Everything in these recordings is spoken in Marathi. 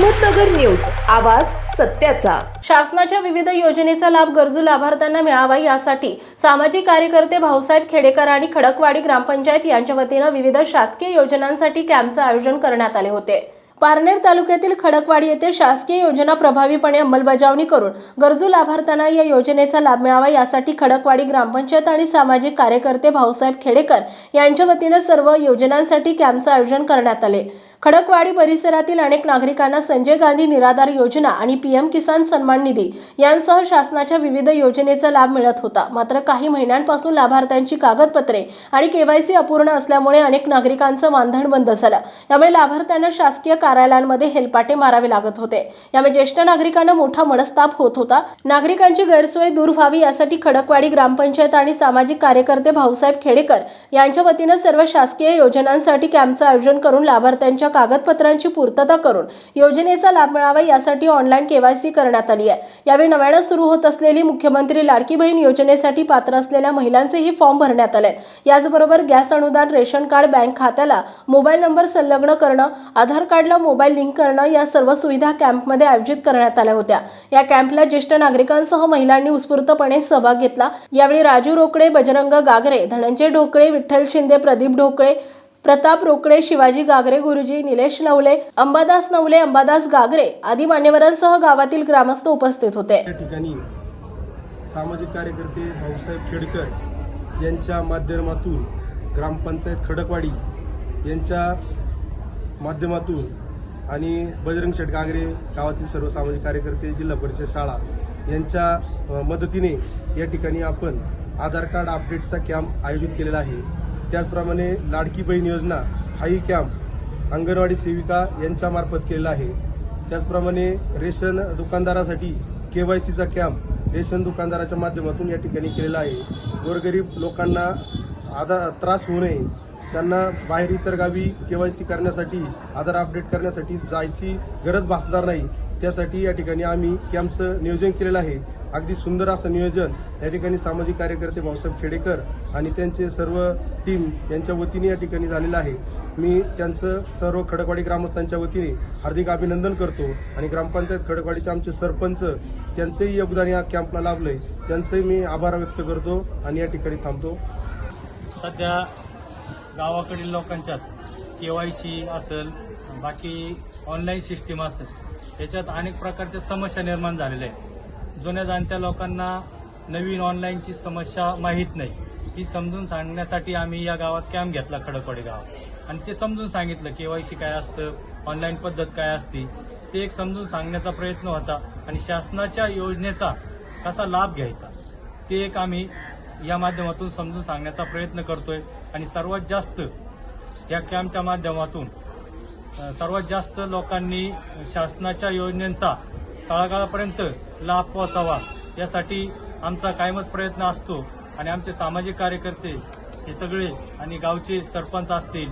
अहमदनगर न्यूज आवाज सत्याचा. शासनाच्या विविध योजनेचा लाभ गरजू लाभार्थ्यांना मिळावा यासाठी सामाजिक कार्यकर्ते भाऊसाहेब खेडेकर आणि खडकवाडी ग्रामपंचायत यांच्या वतीनं विविध शासकीय योजनांसाठी कॅम्पचं आयोजन करण्यात आले होते. पारनेर तालुक्यातील खडकवाडी येथे शासकीय योजना प्रभावीपणे अंमलबजावणी करून गरजू लाभार्थ्यांना या योजनेचा लाभ मिळावा यासाठी खडकवाडी ग्रामपंचायत आणि सामाजिक कार्यकर्ते भाऊसाहेब खेडेकर यांच्या वतीनं सर्व योजनांसाठी कॅम्पचं आयोजन करण्यात आले. खडकवाडी परिसरातील अनेक नागरिकांना संजय गांधी निराधार योजना आणि पीएम किसान सन्मान निधी यांसह शासनाच्या विविध योजनेचा लाभ मिळत होता. मात्र काही महिन्यांपासून लाभार्थ्यांची कागदपत्रे आणि केवायसी अपूर्ण असल्यामुळे अनेक नागरिकांचं मानधन बंद झालं. यामुळे लाभार्थ्यांना शासकीय कार्यालयांमध्ये हेलपाटे मारावे लागत होते. यामुळे ज्येष्ठ नागरिकांना मोठा मनस्ताप होत होता. नागरिकांची गैरसोय दूर व्हावी यासाठी खडकवाडी ग्रामपंचायत आणि सामाजिक कार्यकर्ते भाऊसाहेब खेडेकर यांच्या वतीनं सर्व शासकीय योजनांसाठी कॅम्पचं आयोजन करून लाभार्थ्यांच्या कागदपत्रांची पूर्तता करून योजनेचा लाभ मिळावा यासाठी ऑनलाईन केवायसी करण्यात आली आहे. यावेळी नव्यानं सुरू होत असलेली मुख्यमंत्री लाडकी बहीण योजनेसाठी पात्र असलेल्या महिलांचेही फॉर्म भरण्यात आले याचबरोबर गॅस अनुदान रेशन कार्ड बँक खात्याला मोबाईल नंबर संलग्न करणं आधार कार्डला मोबाईल लिंक करणं या सर्व सुविधा कॅम्पमध्ये आयोजित करण्यात आल्या होत्या. या कॅम्पला ज्येष्ठ नागरिकांसह महिलांनी उत्स्फूर्तपणे सहभाग घेतला. यावेळी राजू रोकडे बजरंग गागरे धनंजय ढोकळे विठ्ठल शिंदे प्रदीप ढोकळे प्रताप रोकडे शिवाजी गागरे गुरुजी निलेश नवले अंबादास नवले अंबादास गागरे आदी मान्यवरांसह गावातील ग्रामस्थ उपस्थित होते. या ठिकाणी सामाजिक कार्यकर्ते भाऊसाहेब खेडकर यांच्या माध्यमातून ग्रामपंचायत खडकवाडी यांच्या माध्यमातून आणि बजरंग शेठ गागरे गावातील सर्व सामाजिक कार्यकर्ते जिल्हा परिषद शाळा यांच्या मदतीने या ठिकाणी आपण आधार कार्ड अपडेटचा कॅम्प आयोजित केलेला आहे. त्याचप्रमाणे लाडकी बहीण योजना हाई कॅम्प अंगणवाडी सेविका यांच्यामार्फत केलेला आहे. त्याचप्रमाणे रेशन दुकानदारासाठी केवायसीचा कॅम्प रेशन दुकानदाराच्या माध्यमातून या ठिकाणी केलेला आहे. गोरगरीब लोकांना आधार त्रास होऊ नये. त्यांना बाहेर इतर गावी केवायसी करण्यासाठी आधार अपडेट करण्यासाठी जायची गरज भासणार नाही. त्यासाठी या ठिकाणी आम्ही कॅम्पचं नियोजन केलेलं आहे. अगदी सुंदर असं नियोजन या ठिकाणी सामाजिक कार्यकर्ते भाऊसाहेब खेडेकर आणि त्यांचे सर्व टीम यांच्या वतीने या ठिकाणी झालेलं आहे. मी त्यांचं सर्व खडकवाडी ग्रामस्थांच्या वतीने हार्दिक अभिनंदन करतो आणि ग्रामपंचायत खडकवाडीचे आमचे सरपंच त्यांचंही योगदान या कॅम्पला लाभलंय. त्यांचंही मी आभार व्यक्त करतो आणि या ठिकाणी थांबतो. सध्या गावाकडील लोकांच्यात के वाय सी असेल बाकी ऑनलाईन सिस्टीम असेल याच्यात अनेक प्रकारच्या समस्या निर्माण झालेल्या आहेत. जुन्या जाणत्या लोकांना नवीन ऑनलाईनची समस्या माहीत नाही. ही समजून सांगण्यासाठी आम्ही या गावात कॅम्प घेतला खडकवाडी गावात आणि ते समजून सांगितलं के वाय सी काय असतं ऑनलाईन पद्धत काय असते ते एक समजून सांगण्याचा प्रयत्न होता आणि शासनाच्या योजनेचा कसा लाभ घ्यायचा ते एक आम्ही या माध्यमातून समजून सांगण्याचा प्रयत्न करतोय. आणि सर्वात जास्त या कॅम्पच्या माध्यमातून सर्वात जास्त लोकांनी शासनाच्या योजनेचा तळागाळापर्यंत लाभ पोहोचावा. यासाठी आमचा कायमच प्रयत्न असतो आणि आमचे सामाजिक कार्यकर्ते हे सगळे आणि गावचे सरपंच असतील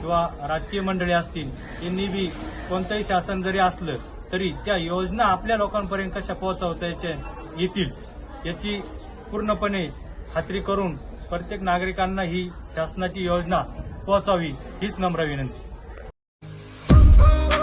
किंवा राजकीय मंडळी असतील यांनी बी कोणतंही शासन जरी असलं तरी त्या योजना आपल्या लोकांपर्यंत कशा पोहोचवता याच्या येतील याची पूर्णपणे खात्री करून प्रत्येक नागरिकांना ही शासनाची योजना पोहोचावी हीच नम्र विनंती.